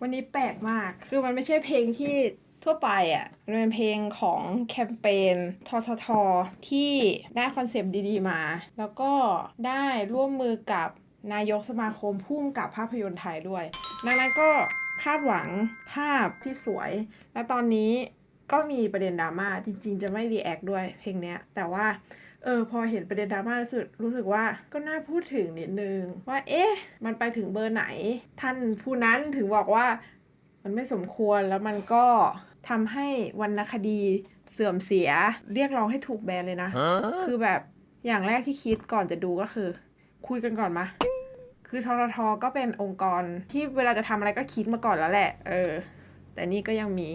วันนี้แปลกมาก คือมันไม่ใช่เพลงที่ทั่วไปอะ มันเป็นเพลงของแคมเปญททท ที่ได้คอนเซปต์ดีๆมา แล้วก็ได้ร่วมมือกับนายกสมาคมพุ่มกับภาพยนตร์ไทยด้วย ดังนั้นก็คาดหวังภาพที่สวย และตอนนี้ก็มีประเด็นดราม่าจริงๆ จะไม่รีแอคด้วยเพลงเนี้ย แต่ว่า เออพอเห็นประเด็นดราม่ารู้สึกรู้สึกว่าก็น่าพูดถึงนิดนึง ว่าเอ๊ะ มันไปถึงเบอร์ไหน ท่านผู้นั้นถึงบอกว่ามันไม่สมควรแล้วมันก็ทำให้วรรณคดีเสื่อมเสีย เรียกร้องให้ถูกแบนเลยนะ คือแบบอย่างแรกที่คิดก่อนจะดูก็คือ คุยกันก่อนมาคือทรทก็เป็นองค์กรที่เวลาจะทำอะไรก็คิดมาก่อนแล้วแหละ เออ แต่นี่ก็ยังมี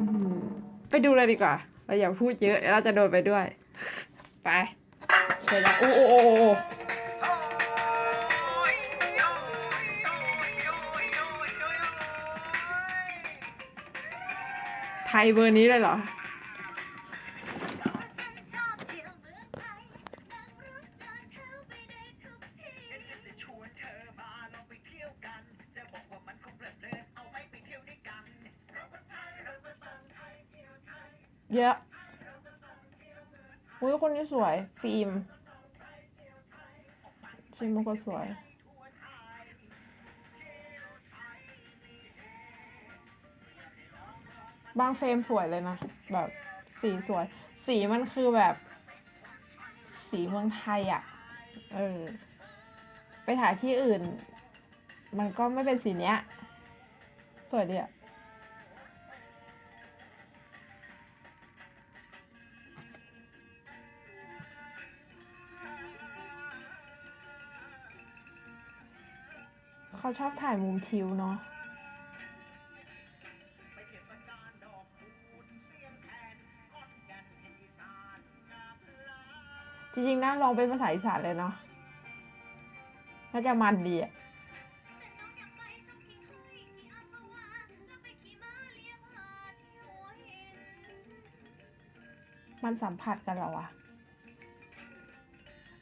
อืมไปดูเลยดีกว่า เราอย่าพูดเยอะเดี๋ยวเราจะโดนไปด้วย ไปเดี๋ยวนะโอ้โอ้โอ้โอ้ไทยเบอร์นี้เลยเหรอ เยอะอุ้ยคนนี้สวย ฟิล์มฟิล์มมันก็สวย บางเฟรมสวยเลยนะ แบบสีสวย สีมันคือแบบ สีเมืองไทยอะ่ะ เออ ไปถ่ายที่อื่น มันก็ไม่เป็นสีเนี้ย สวยดีอะ เขาชอบถ่ายมุมทิวเนาะจริงๆน่าลองเป็นภาษาอีสานเลยเนาะน่าจะมันดีอะมันสัมผัสกันเหรอวะ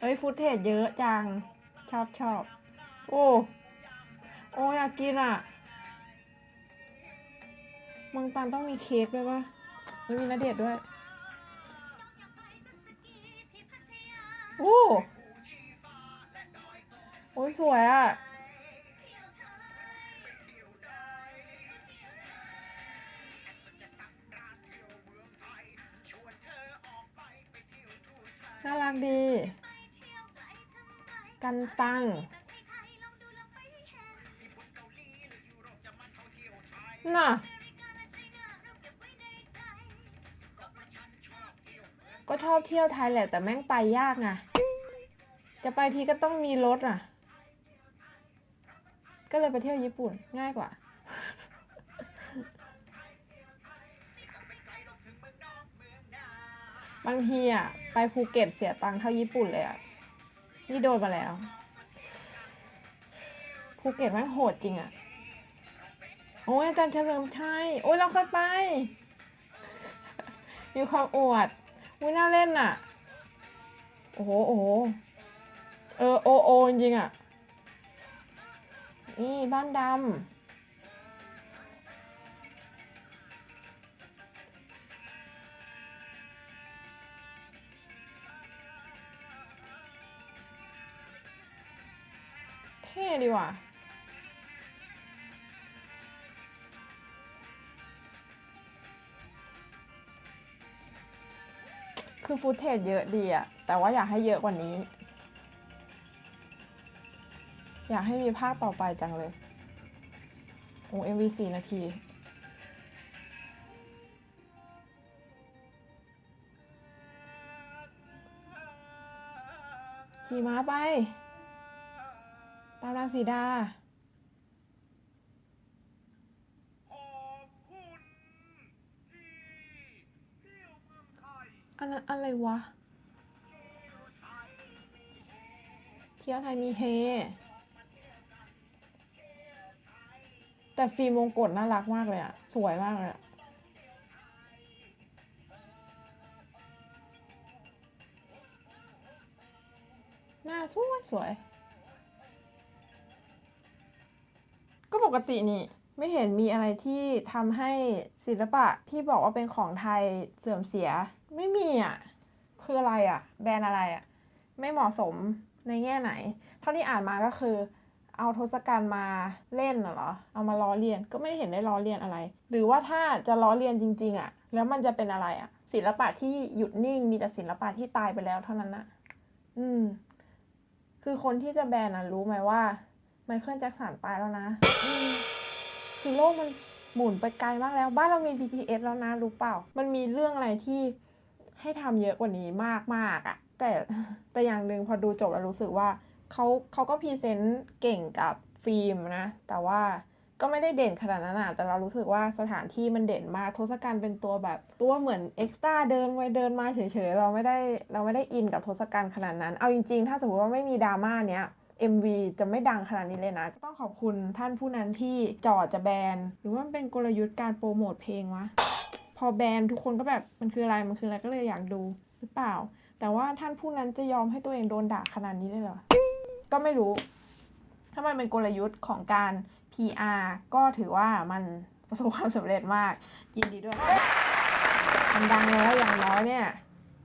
เอ้ย ฟุตเทจเยอะจัง ชอบชอบ โอ้ โอ้อยากกินอะมืองตันต้องมีเค้กด้วยปะไม่มีนาเดชด้วย โอ้โอ้ยสวยอะชวนเธอออกไปไปเที่ยวทั่วไทยน่ารักดี กันตัง น่ะ ก็ชอบเที่ยวไทยแหละแต่แม่งไปยากไง จะไปทีก็ต้องมีรถอะ ก็เลยไปเที่ยวญี่ปุ่นง่ายกว่า บางทีอะ ไปภูเก็ตเสียตังค์เท่าญี่ปุ่นเลยอะ นี่โดนมาแล้ว ภูเก็ตแม่งโหดจริงอะ โอ้ยอาจารย์เฉลิมชัย โอ้ยเราเคยไป มีความอวดอุ้ยน่าเล่นอะ โอ้โหโอ้โหเออโอโอจริงอะ นี่บ้านดำ เท่ดีว่ะ คือฟุตเทจเยอะดีอะแต่ว่าอยากให้เยอะกว่านี้ อยากให้มีภาคต่อไปจังเลยโอ้เอ็มวีสี่นาทีขี่ม้าไป ตามนางสีดา ขอบคุณที่เที่ยวเมืองไทย อันนั้นอะไรวะ เที่ยวไทยมีเฮ แต่ฟิล์มวงกฎน่ารักมากเลยอะสวยมากเลยอะหน้าสวยสวย ก็ปกตินี่ ไม่เห็นมีอะไรที่ทำให้ศิลปะที่บอกว่าเป็นของไทยเสื่อมเสีย ไม่มีอะ คืออะไรอะ แบรนด์อะไรอะ ไม่เหมาะสมในแง่ไหน เท่าที่อ่านมาก็คือ เอาทศกัณฐ์มาเล่นเหรอ เอามาล้อเลียนก็ไม่ได้เห็นได้ล้อเลียนอะไร หรือว่าถ้าจะล้อเลียนจริง ๆ อะ แล้วมันจะเป็นอะไรอะ ศิลปะที่หยุดนิ่งมีแต่ศิลปะที่ตายไปแล้วเท่านั้นนะอืม คือคนที่จะแบนอะรู้ไหมว่าไมเคิลแจ็คสันตายแล้วนะอืม คือโลกมันหมุนไปไกลมากแล้ว บ้านเรามี BTS แล้วนะรู้เปล่า มันมีเรื่องอะไรที่ให้ทำเยอะกว่านี้มากมากๆอะแต่แต่อย่างหนึ่งพอดูจบแล้วรู้สึกว่าเขาเขาก็พรีเซนต์เก่งกับฟิล์มนะ แต่ว่าก็ไม่ได้เด่นขนาดนั้นอะแต่เรารู้สึกว่าสถานที่มันเด่นมากทศกัณฐ์เป็นตัวแบบตัวเหมือนเอ็กซ์ต้าเดินไปเดินมาเฉยๆ เราไม่ได้เราไม่ได้อินกับทศกัณฐ์ขนาดนั้น เอาจริงๆ ถ้าสมมติว่าไม่มีดราม่าเนี้ย MV จะไม่ดังขนาดนี้เลยนะก็ต้องขอบคุณท่านผู้นั้นที่จอดจะแบน หรือว่ามันเป็นกลยุทธ์การโปรโมทเพลงวะ พอแบนทุกคนก็แบบมันคืออะไร มันคืออะไรก็เลยอยากดูหรือเปล่า แต่ว่าท่านผู้นั้นจะยอมให้ตัวเองโดนด่าขนาดนี้เลยเหรอ ก็ไม่รู้ ถ้ามันเป็นกลยุทธ์ของการ PR ก็ถือว่ามันประสบความสำเร็จมาก ยินดีด้วย มันดังแล้วอย่างน้อยเนี่ย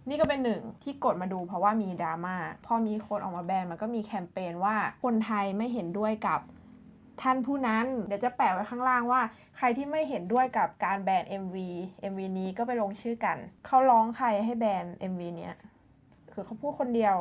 นี่ก็เป็นหนึ่งที่กดมาดูเพราะว่ามีดราม่าพอมีคนออกมาแบนมันก็มีแคมเปญว่าคนไทยไม่เห็นด้วยกับท่านผู้นั้น เดี๋ยวจะแปะไว้ข้างล่างว่า ใครที่ไม่เห็นด้วยกับการแบน MV MV นี้ก็ไปลงชื่อกัน เขาร้องใครให้แบน MV เนี้ยคือเขาพูดคนเดียว